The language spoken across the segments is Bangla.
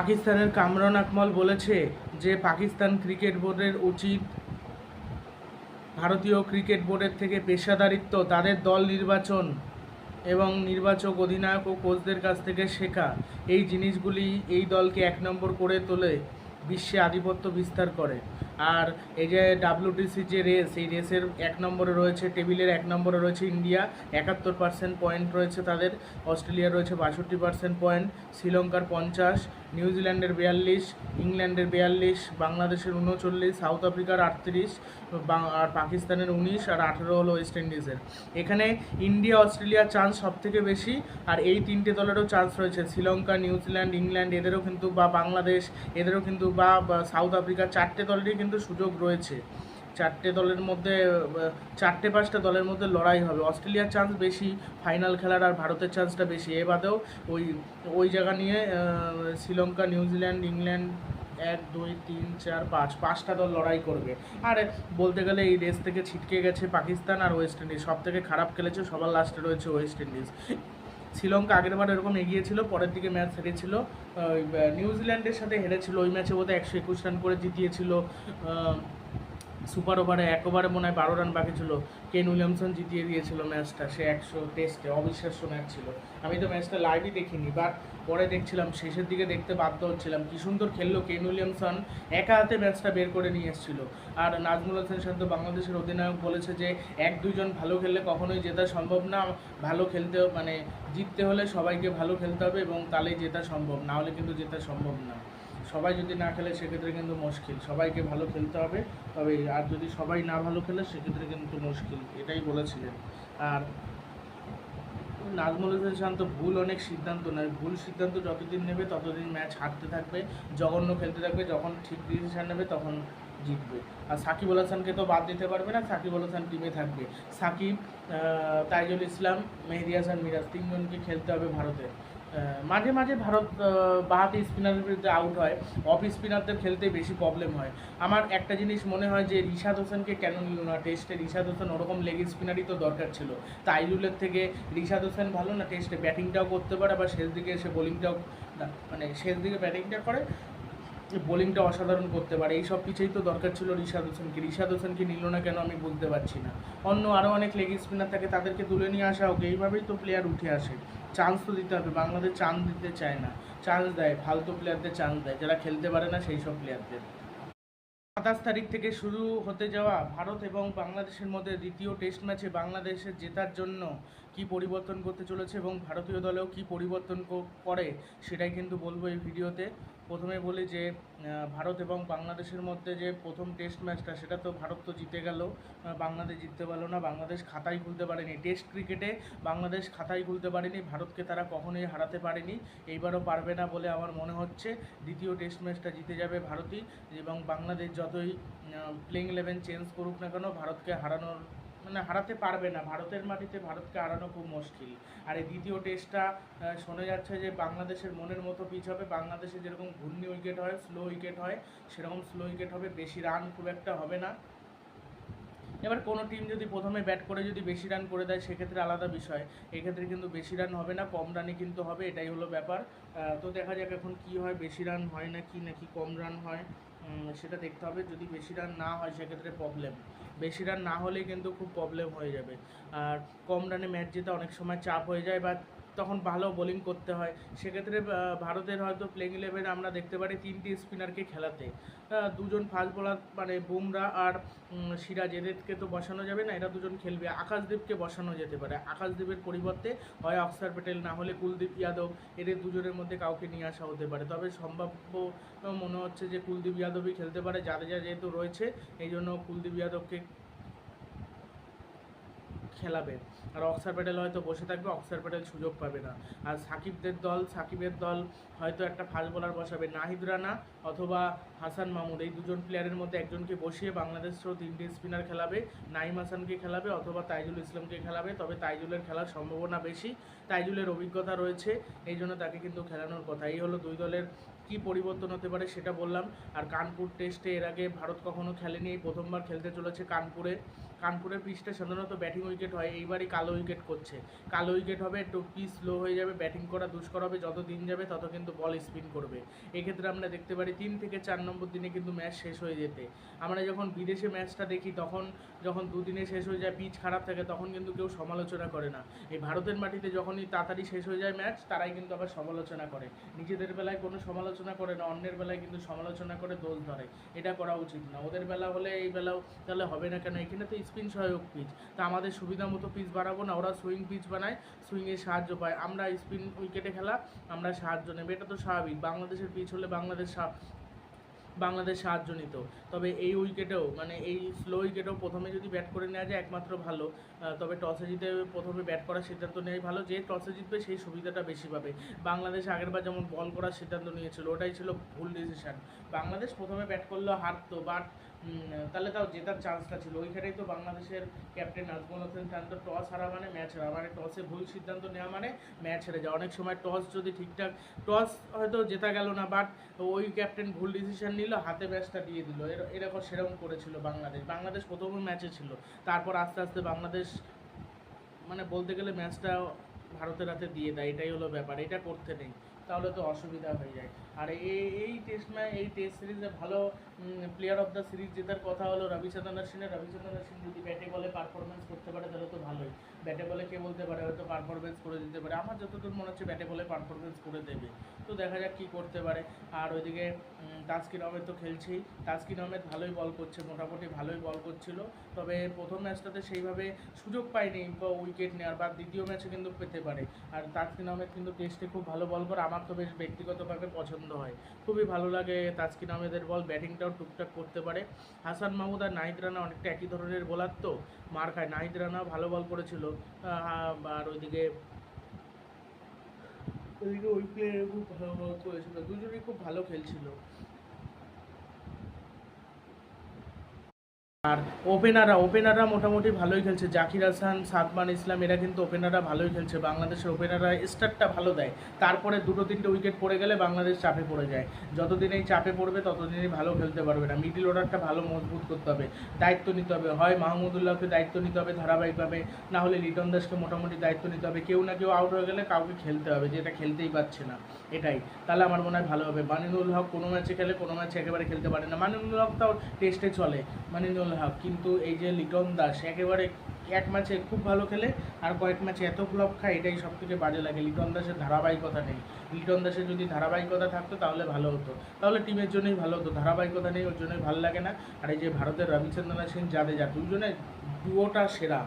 পাকিস্তানের কামরান আকমল বলেছে যে পাকিস্তান ক্রিকেট বোর্ডের উচিত, ভারতীয় ক্রিকেট বোর্ডের থেকে পেশাদারিত্ব, তাদের দল নির্বাচন এবং নির্বাচক অধিনায়ক ও কোচদের কাছ থেকে শেখা। এই জিনিসগুলি এই দলকে এক নম্বর করে তোলে, বিশ্বে আধিপত্য বিস্তার করে। আর এই যে ডাব্লিউটিসি যে রেস এই রেসের এক নম্বরে রয়েছে টেবিলের এক নম্বরে রয়েছে ইন্ডিয়া, একাত্তর পার্সেন্ট পয়েন্ট রয়েছে তাদের অস্ট্রেলিয়ার রয়েছে বাষট্টি পার্সেন্ট পয়েন্ট শ্রীলঙ্কার পঞ্চাশ নিউজিল্যান্ডের বিয়াল্লিশ, ইংল্যান্ডের বিয়াল্লিশ, বাংলাদেশের উনচল্লিশ সাউথ আফ্রিকার আটত্রিশ আর পাকিস্তানের উনিশ আর আঠেরো হলো ওয়েস্ট ইন্ডিজের এখানে ইন্ডিয়া অস্ট্রেলিয়ার চান্স সব থেকে বেশি, আর এই তিনটে দলেরও চান্স রয়েছে। শ্রীলঙ্কা নিউজিল্যান্ড ইংল্যান্ড এদেরও কিন্তু, বা বাংলাদেশ, এদেরও কিন্তু, বা সাউথ আফ্রিকা চারটে দলেরই কিন্তু সুযোগ রয়েছে। চারটে দলের মধ্যে চারটে পাঁচটা দলের মধ্যে লড়াই হবে। অস্ট্রেলিয়ার চান্স বেশি ফাইনাল খেলার আর ভারতের চান্সটা বেশি। এ বাদেও ওই ওই জায়গা নিয়ে শ্রীলঙ্কা নিউজিল্যান্ড ইংল্যান্ড এক, দুই, তিন, চার, পাঁচ, পাঁচটা দল লড়াই করবে। আর বলতে গেলে এই রেস থেকে ছিটকে গেছে পাকিস্তান আর ওয়েস্ট ইন্ডিজ। সব থেকে খারাপ খেলেছে, সবার লাস্টে রয়েছে ওয়েস্ট ইন্ডিজ। শ্রীলঙ্কা আগেরবার এরকম এগিয়েছিল পরের দিকে ম্যাচ হেরেছিল। নিউজিল্যান্ডের সাথে হেরেছিল, ওই ম্যাচে বোধহয় একশো একুশ রান করে জিতিয়েছিল সুপার ওভারে এক ওভারে মনে হয় বারো রান বাকি ছিল। কেন উইলিয়ামসন জিতিয়ে দিয়েছিল ম্যাচটা, সে একশো টেস্টে অবিশ্বাস্য ম্যাচ ছিল। আমি তো ম্যাচটা লাইভই দেখিনি বাট পরে দেখছিলাম, শেষের দিকে দেখতে বাধ্য হচ্ছিলাম, কি সুন্দর খেললো কেন উইলিয়ামসন। একা হাতে ম্যাচটা বের করে নিয়ে এসেছিল। আর নাজমুল হাসান শান্ত বাংলাদেশের অধিনায়ক বলেছে যে, এক দুজন ভালো খেললে কখনোই জেতা সম্ভব না। ভালো খেলতে মানে জিততে হলে সবাইকে ভালো খেলতে হবে এবং তাহলেই জেতা সম্ভব, না হলে কিন্তু জেতা সম্ভব না। সবাই যদি না খেলে সেক্ষেত্রে কিন্তু মুশকিল। সবাইকে ভালো খেলতে হবে, তবে আর যদি সবাই না ভালো খেলে সেক্ষেত্রে কিন্তু মুশকিল, এটাই বলেছিলেন। আর নাজমুল হোসেন শান্ত ভুল অনেক সিদ্ধান্ত নেয়। ভুল সিদ্ধান্ত যতদিন নেবে ততদিন ম্যাচ হারতে থাকবে, জঘন্য খেলতে থাকবে, যখন ঠিক ডিসিশন নেবে তখন জিতবে। আর সাকিব আল হাসানকে তো বাদ দিতে পারবে না, সাকিব আল হাসান টিমে থাকবে। সাকিব তাইজুল ইসলাম, মেহেদি হাসান মিরাজ, তিনজনকে খেলতে হবে ভারতে। মাঝে মাঝে ভারত বাহাতি স্পিনারের বিরুদ্ধে আউট হয়। অফ স্পিনারদের খেলতে বেশি প্রবলেম হয়। আমার একটা জিনিস মনে হয় যে, রিশাদ হোসেনকে কেন নিল না? টেস্টে রিশাদ হোসেন ওরকম লেগ স্পিনারই তো দরকার ছিল। তাইজুলের থেকে রিশাদ হোসেন ভালো না? টেস্টে ব্যাটিংটাও করতে পারে আবার শেষ দিকে এসে বোলিংটাও মানে শেষ দিকে ব্যাটিংটা করে বোলিংটা অসাধারণ করতে পারে। এই সব কিছুই তো দরকার ছিল রিশাদ হোসেনকে। রিশাদ হোসেনকে নিল না কেন আমি বুঝতে পারছি না। অন্য আরও অনেক লেগ স্পিনার থাকে, তাদেরকে তুলে নিয়ে আসা হোক। এইভাবেই তো প্লেয়ার উঠে আসে। চান্স তো দিতে হবে। বাংলাদেশ চান্স দিতে চায় না। চান্স দেয়। ফালতু প্লেয়ারদের চান্স দেয়। যারা খেলতে পারে না, সেই সব প্লেয়ারদের সাতাশ তারিখ থেকে শুরু হতে যাওয়া ভারত এবং বাংলাদেশের মধ্যে দ্বিতীয় টেস্ট ম্যাচে বাংলাদেশের জেতার জন্য কি পরিবর্তন করতে চলেছে এবং ভারতীয় দলেও কি পরিবর্তন করে সেটাই কিন্তু বলব এই ভিডিওতে। প্রথমে বলি যে ভারত এবং বাংলাদেশের মধ্যে যে প্রথম টেস্ট ম্যাচটা সেটা তো ভারত তো জিতে গেল। বাংলাদেশ জিততে পারল না, বাংলাদেশ খাতাই খুলতে পারেনি। টেস্ট ক্রিকেটে বাংলাদেশ খাতাই খুলতে পারেনি, ভারতকে তারা কখনোই হারাতে পারেনি। এইবারও পারবে না বলে আমার মনে হচ্ছে। দ্বিতীয় টেস্ট ম্যাচটা জিতে যাবে ভারতই এবং বাংলাদেশ যতই প্লেইং ইলেভেন চেঞ্জ করুক না কেন, ভারতকে হারানোর মানে হারাতে পারবে না। ভারতের মাটিতে ভারতকে হারানো খুব মুশকিল। আর এই দ্বিতীয় টেস্টটা শোনা যাচ্ছে যে বাংলাদেশের মনের মতো পিচ হবে। বাংলাদেশে যেরকম ঘূর্ণি উইকেট হয় স্লো উইকেট হয়, সেরকম স্লো উইকেট হবে। বেশি রান খুব একটা হবে না। এবার কোনো টিম যদি প্রথমে ব্যাট করে যদি বেশি রান করে দেয়, সেক্ষেত্রে আলাদা বিষয়। এক্ষেত্রে কিন্তু বেশি রান হবে না, কম রানই কিন্তু হবে, এটাই হলো ব্যাপার। তো দেখা যাক এখন কি হয়, বেশি রান হয় না কি নাকি কম রান হয়। সেটা দেখতে হবে। যদি বেশি রান না হয়, সেক্ষেত্রে প্রবলেম বেশি রান না হলে কিন্তু খুব প্রবলেম হয়ে যাবে। আর কম রানে ম্যাচ জেতা অনেক সময় চাপ হয়ে যায় বা তখন ভালো বোলিং করতে হয়। সেক্ষেত্রে ভারতের হয়তো প্লেইং ইলেভেন আমরা দেখতে পারি তিনটি স্পিনারকে খেলাতে। দুজন ফাস্ট বোলার মানে বুমরা আর সিরাজ এদেরকে তো বসানো যাবে না, এরা দুজন খেলবে। আকাশদীপকে বসানো যেতে পারে। আকাশদীপের পরিবর্তে হয় অক্ষর প্যাটেল না হলে কুলদীপ যাদব। এদের দুজনের মধ্যে কাউকে নিয়ে আসা হতে পারে। তবে সম্ভাব্য মনে হচ্ছে যে কুলদীপ যাদবই খেলতে পারে। যাদের যা যেহেতু রয়েছে, এই জন্য কুলদীপ যাদবকে খেলাবে। আর অক্সার প্যাটেল হয়তো বসে থাকবে অক্সার প্যাটেল সুযোগ পাবে না। আর সাকিবদের দল, সাকিবের দল হয়তো একটা ফাস্ট বোলার বসাবে। নাহিদ রানা অথবা হাসান মাহমুদ এই দুজন প্লেয়ারের মধ্যে একজনকে বসিয়ে বাংলাদেশও তিনটে স্পিনার খেলাবে। নাইম হাসানকে খেলাবে অথবা তাইজুল ইসলামকে খেলাবে। তবে তাইজুলের খেলার সম্ভাবনা বেশি। তাইজুলের অভিজ্ঞতা রয়েছে, এই জন্য তাকে কিন্তু খেলানোর কথা। এই হলো দুই দলের কি পরিবর্তন হতে পারে সেটা বললাম। আর কানপুর টেস্টে এর আগে ভারত কখনো খেলেনি, এই প্রথমবার খেলতে চলেছে কানপুরে। কানপুরের পিচটা সাধারণত ব্যাটিং উইকেট হয়, এইবারই কালো উইকেট করছে। কালো উইকেট হবে, একটু পিচ স্লো হয়ে যাবে ব্যাটিং করা দুষ্কর হবে, যত দিন যাবে তত কিন্তু বল স্পিন করবে। এক্ষেত্রে আমরা দেখতে পারি তিন থেকে চার নম্বর দিনে কিন্তু ম্যাচ শেষ হয়ে যেতে। আমরা যখন বিদেশে ম্যাচটা দেখি, তখন যখন দুদিনে শেষ হয়ে যায় পিচ খারাপ থাকে, তখন কিন্তু কেউ সমালোচনা করে না। এই ভারতের মাটিতে যখনই তাড়াতাড়ি শেষ হয়ে যায় ম্যাচ তারাই কিন্তু আবার সমালোচনা করে। নিজেদের বেলায় কোনো সমালোচনা করে না, অন্যের বেলায় কিন্তু সমালোচনা করে দোষ ধরে। এটা করা উচিত না। ওদের বেলা হলে এই বেলাও তাহলে হবে না কেন? এখানে তো স্পিন সহায়ক পিচ তা আমাদের সুবিধা মতো পিচ বাড়াবো না। ওরা সুইং পিচ বানায় সুইংয়ের সাহায্য পায়। আমরা স্পিন উইকেটে খেলা, আমরা সাহায্য নেব। এটা তো স্বাভাবিক। বাংলাদেশের পিচ হলে বাংলাদেশ বাংলাদেশ সাহায্য নিত। তবে এই উইকেটেও মানে এই স্লো উইকেটেও প্রথমে যদি ব্যাট করে নেওয়া যায় একমাত্র ভালো তবে টসে জিতে প্রথমে ব্যাট করার সিদ্ধান্ত নেওয়াই ভালো। যে টসে জিতবে সেই সুবিধাটা বেশি পাবে। বাংলাদেশ আগেরবার যেমন বল করার সিদ্ধান্ত নিয়েছিল, ওটাই ছিল ভুল ডিসিশন বাংলাদেশ প্রথমে ব্যাট করল হারতো বাট তাহলে তাও জেতার চান্সটা ছিল। ওইখানেই তো বাংলাদেশের ক্যাপ্টেন নাজমুল হোসেন তো টস হারা মানে ম্যাচ হারা। মানে টসে ভুল সিদ্ধান্ত নেওয়া মানে ম্যাচ হেরে যায় অনেক সময় টস যদি ঠিকঠাক, টস হয়তো জেতা গেল না, বাট ওই ক্যাপ্টেন ভুল ডিসিশন নিল, হাতে ম্যাচটা দিয়ে দিল। এর- এরকম সেরকম করেছিল বাংলাদেশ। বাংলাদেশ প্রথম ম্যাচে ছিল। তারপর আস্তে আস্তে বাংলাদেশ মানে বলতে গেলে ম্যাচটা ভারতের হাতে দিয়ে দেয়। এটাই হলো ব্যাপার। এটা করতে নেই। তাহলে তো অসুবিধা হয়ে যায়। আর এই এই টেস্ট ম্যাচ এই টেস্ট সিরিজে ভালো প্লেয়ার অফ দ্য সিরিজ জেতার কথা হলো রবিচন্দ্রন অশ্বিনের রবিচন্দ্রন অশ্বিন যদি ব্যাটে বলে পারফরমেন্স করতে পারে তাহলে তো ভালোই। ব্যাটে বলে কে বলতে পারে হয়তো পারফরমেন্স করে দিতে পারে। আমার যতদূর মনে হচ্ছে ব্যাটে বলে পারফরমেন্স করে দেবে। তো দেখা যাক কী করতে পারে। আর ওইদিকে উম, তাসকিন আহমেদ তো খেলছেই। তাসকিন আহমেদ ভালোই বল করছে মোটামুটি ভালোই বল করছিল। তবে প্রথম ম্যাচটাতে সেইভাবে সুযোগ পায়নি উইকেট নেওয়ার বা দ্বিতীয় ম্যাচে কিন্তু পেতে পারে। আর তাসকিন আহমেদ কিন্তু টেস্টে খুব ভালো বল করে। আমার তো বেশ ব্যক্তিগতভাবে পছন্দ হয়। খুবই ভালো লাগে তাসকিন আহমেদের বল, ব্যাটিংটাও টুকটাক করতে পারে। হাসান মাহমুদ আর নাহিদ রানা অনেকটা একই ধরনের বোলার তো, মার খায়। নাহিদ রানা ভালো বল করেছিল। আর ওইদিকে ওইদিকে ওই প্লেয়ার খুব ভালো বল করেছিল। দুজনেই খুব ভালো খেলছিল। আর ওপেনাররা ওপেনাররা মোটামুটি ভালোই খেলছে। জাকির হাসান, সাদমান ইসলাম, এরা কিন্তু ওপেনাররা ভালোই খেলছে। বাংলাদেশের ওপেনাররা স্টার্টটা ভালো দেয়। তারপরে দুটো তিনটে উইকেট পড়ে গেলে বাংলাদেশ চাপে পড়ে যায়। যতদিন এই চাপে পড়বে, ততদিনই ভালো খেলতে পারবে না। মিডিল অর্ডারটা ভালো মজবুত করতে হবে, দায়িত্ব নিতে হবে। হয় মাহমুদুল্লাহকে দায়িত্ব নিতে হবে ধারাবাহিকভাবে, না হলে লিটন দাসকে মোটামুটি দায়িত্ব নিতে হবে। কেউ না কেউ আউট হয়ে গেলে কাউকে খেলতে হবে যেটা খেলতেই পারছে না। এটাই। তাহলে আমার মনে হয় ভালো হবে। মানিনুল হক কোনো ম্যাচে খেলে কোনো ম্যাচে একেবারে খেলতে পারে না। মানিনুল হক তাও টেস্টে চলে। মানিনুল হক কিন্তু এই যে লিটন দাস, একেবারে এক ম্যাচে খুব ভালো খেলে আর কয়েক ম্যাচে এত ফ্লপ খায়, এটাই সব থেকে বাজে লাগে। লিটন দাসের ধারাবাহিকতা নেই। লিটন দাসের যদি ধারাবাহিকতা থাকতো তাহলে ভালো হতো। তাহলে টিমের জন্যই ভালো হতো। ধারাবাহিকতা নেই, ওর জন্যই ভালো লাগে না। আর এই যে ভারতের রবিচন্দ্রনাথ সিং জাদেজা দুজনে ডুয়োটা সেরা।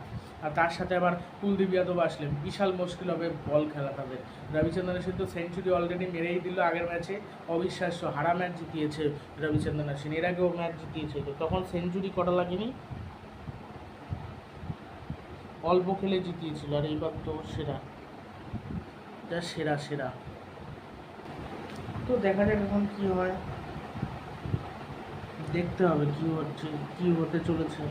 আর তার সাথে আবার কুলদীপ যাদব আসলেন। বিশাল মুশকিল হবে বল খেলা তাদের। রবিচন্দ্রন সিং তো সেঞ্চুরি অলরেডি মেরেই দিল আগের ম্যাচে অবিশ্বাস্য, হারা ম্যাচ জিতিয়েছে রবিচন্দ্রন সিং এর আগেও ম্যাচ জিতিয়েছে তো। তখন সেঞ্চুরি কটা লাগেনি? অল্প খেলে জিতিয়েছিল। আর এইবার তো সেরা। যা সেরা সেরা। তো দেখা যাক এখন কি হয়। দেখতে হবে কি হচ্ছে, কি হতে চলেছে।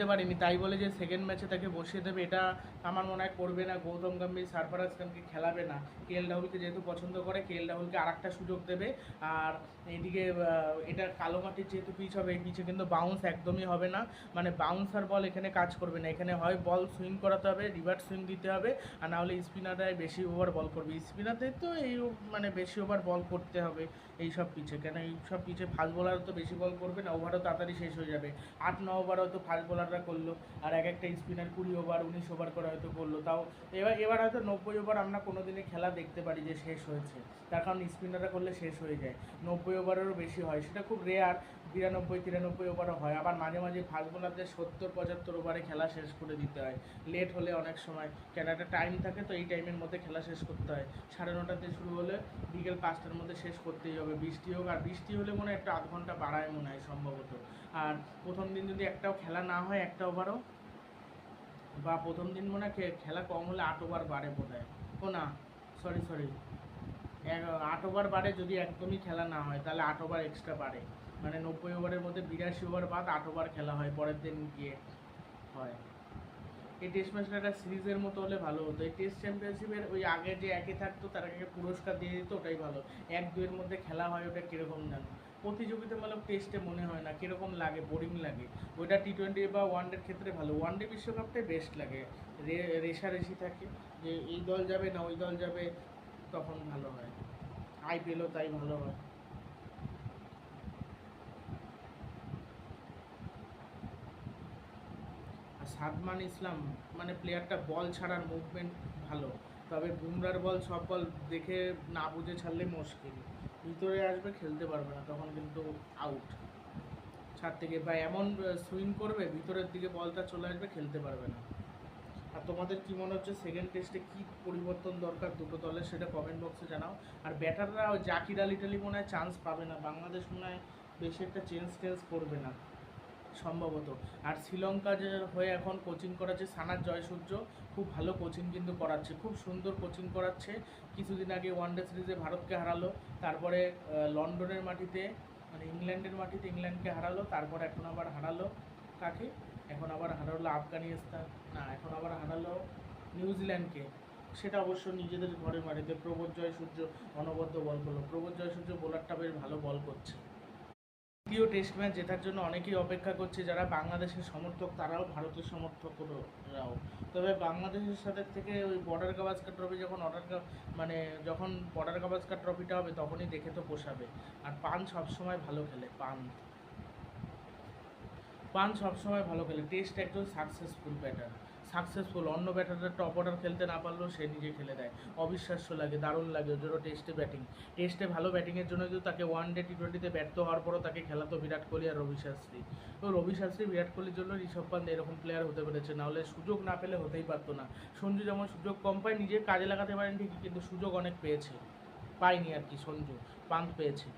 খেলতে পারেনি, তাই বলে যে সেকেন্ড ম্যাচে তাকে বসিয়ে দেবে, এটা আমার মনে হয় করবে না। গৌতম গম্ভীর, সারফরাজ খানকে খেলাবে না। কে এল রাহুলকে যেহেতু পছন্দ করে কে এল রাহুলকে আর একটা সুযোগ দেবে। আর এদিকে এটা কালো মাটির যেহেতু পিচ হবে, এই পিচে কিন্তু বাউন্স একদমই হবে না। মানে বাউন্স আর বল এখানে কাজ করবে না। এখানে হয় বল সুইং করাতে হবে রিভার্স সুইং দিতে হবে, আর না হলে স্পিনাররাই বেশি ওভার বল করবে। স্পিনারদের তো এই মানে বেশি ওভার বল করতে হবে এই সব পিচে কেন এই সব পিচে ফাস্ট বোলার তো বেশি বল করবে না ওভারও তাড়াতাড়ি শেষ হয়ে যাবে। আট, ন ওভারও তো ফাস্ট বোলাররা করল, আর এক একটা স্পিনার কুড়ি ওভার, উনিশ ওভার করে হয়তো করল। তাও এবার এবার হয়তো নব্বই ওভার আমরা কোনো দিনে খেলা দেখতে পারি যে শেষ হয়েছে। তার কারণ স্পিনাররা করলে শেষ হয়ে যায়। নব্বই ওভারেরও বেশি হয়। সেটা খুব রেয়ার বিরানব্বই তিরানব্বই ওভারও হয়। আবার মাঝে মাঝে ফাস্ট সত্তর, পঁচাত্তর ওভারে খেলা শেষ করে দিতে হয়। লেট হলে অনেক সময় একটা টাইম থাকে তো এই টাইমের মধ্যে খেলা শেষ করতে হয়। সাড়ে নটাতে শুরু হলে বিকেল পাঁচটার মধ্যে শেষ করতেই হবে। বৃষ্টি হোক আর বৃষ্টি হলে মনে হয় একটা আধ ঘণ্টা বাড়ায় মনে হয় সম্ভবত। আর প্রথম দিন যদি একটাও খেলা না হয়, একটা ওভারও বা প্রথম দিন মনে হয় খেলা কম হলে আট ওভার বাড়ে বোধ হয় ও না সরি সরি আট ওভার বাড়ে যদি একদমই খেলা না হয়, তাহলে আট ওভার এক্সট্রা বাড়ে মানে নব্বই ওভারের মধ্যে বিরাশি ওভার বাদ আট ওভার খেলা হয়, পরের দিন গিয়ে হয়। এই টেস্ট ম্যাচটা একটা সিরিজের মতো হলে ভালো হতো। এই টেস্ট চ্যাম্পিয়নশিপের ওই আগে যে একে থাকতো, তার আগে পুরস্কার দিয়ে দিত, ওটাই ভালো। এক দুয়ের মধ্যে খেলা হয়, ওটা কীরকম জানো? প্রতিযোগিতামূলক টেস্টে মনে হয় না, কীরকম লাগে বোরিং লাগে। ওইটা টি টোয়েন্টি বা ওয়ানডের ক্ষেত্রে ভালো। ওয়ানডে বিশ্বকাপটাই বেস্ট লাগে। রে রেশারেশি থাকে যে, এই দল যাবে না, ওই দল যাবে। তখন ভালো হয়। আইপিএলও তাই ভালো হয়। আর সাদমান ইসলাম মানে প্লেয়ারটা বল ছাড়ার মুভমেন্ট ভালো। তবে বুমরার বল সব বল দেখে না বুঝে ছাড়লে মুশকিল। ভিতরে আসবে, খেলতে পারবে না, তখন কিন্তু আউট ছাদ থেকে বা এমন সুইং করবে, ভিতরের দিকে বলটা চলে আসবে, খেলতে পারবে না। আর তোমাদের কি মনে হচ্ছে সেকেন্ড টেস্টে কি পরিবর্তন দরকার দুটো দলের সেটা কমেন্ট বক্সে জানাও। আর ব্যাটাররা জাকির আলি টালি মনে হয় চান্স পাবে না, বাংলাদেশ মনে হয় বেশি একটা চেঞ্জ টেঞ্জ করবে না, সম্ভবত। আর শ্রীলঙ্কা যে হয়ে এখন কোচিং করাচ্ছে সানার জয়সূর্য খুব ভালো কোচিং কিন্তু করাচ্ছে, খুব সুন্দর কোচিং করাচ্ছে। কিছুদিন আগে ওয়ানডে সিরিজে ভারতকে হারালো, তারপরে লন্ডনের মাটিতে মানে ইংল্যান্ডের মাটিতে ইংল্যান্ডকে হারালো, তারপর এখন আবার হারালো কাকে? এখন আবার হারালো আফগানিস্তান, না, এখন আবার হারালো নিউজিল্যান্ডকে। সেটা অবশ্য নিজেদের ঘরের মাটিতে প্রবোধ জয়সূর্য অনবদ্য বল করল। প্রবোধ জয়সূর্য বোলারটা বেশ ভালো বল করছে। দ্বিতীয় টেস্ট ম্যাচ জেতার জন্য অনেকেই অপেক্ষা করছে যারা বাংলাদেশের সমর্থক, তারাও ভারতের সমর্থকরাও তবে বাংলাদেশের সাথে থেকে ওই বর্ডার গাভাস্কার ট্রফি যখন অর্ডার মানে যখন বর্ডার গাভাস্কার ট্রফিটা হবে, তখনই দেখে তো পোষাবে। আর পান সবসময় ভালো খেলে, পান। পান সবসময় ভালো খেলে। টেস্ট একজন সাকসেসফুল ব্যাটার সাকসেসফুল অন্য ব্যাটাররা টপ অর্ডার খেলতে না পারলেও সে নিজে খেলে দেয়। অবিশ্বাস্য লাগে, দারুণ লাগে ওদেরও টেস্টে ব্যাটিং টেস্টে ভালো ব্যাটিংয়ের জন্য কিন্তু তাকে ওয়ান ডে টি টোয়েন্টিতে ব্যর্থ হওয়ার পরও তাকে খেলাতো বিরাট কোহলি আর রবি শাস্ত্রী। তো রবি শাস্ত্রী, বিরাট কোহলির জন্য ঋষভ পান্ত এরকম প্লেয়ার হতে পেরেছে। নাহলে সুযোগ না পেলে হতেই পারতো না। সঞ্জু যেমন সুযোগ কম পায়, নিজে কাজে লাগাতে পারেন ঠিকই, কিন্তু সুযোগ অনেক পেয়েছে। পায়নি আর কি সঞ্জু, পান্ত পেয়েছে।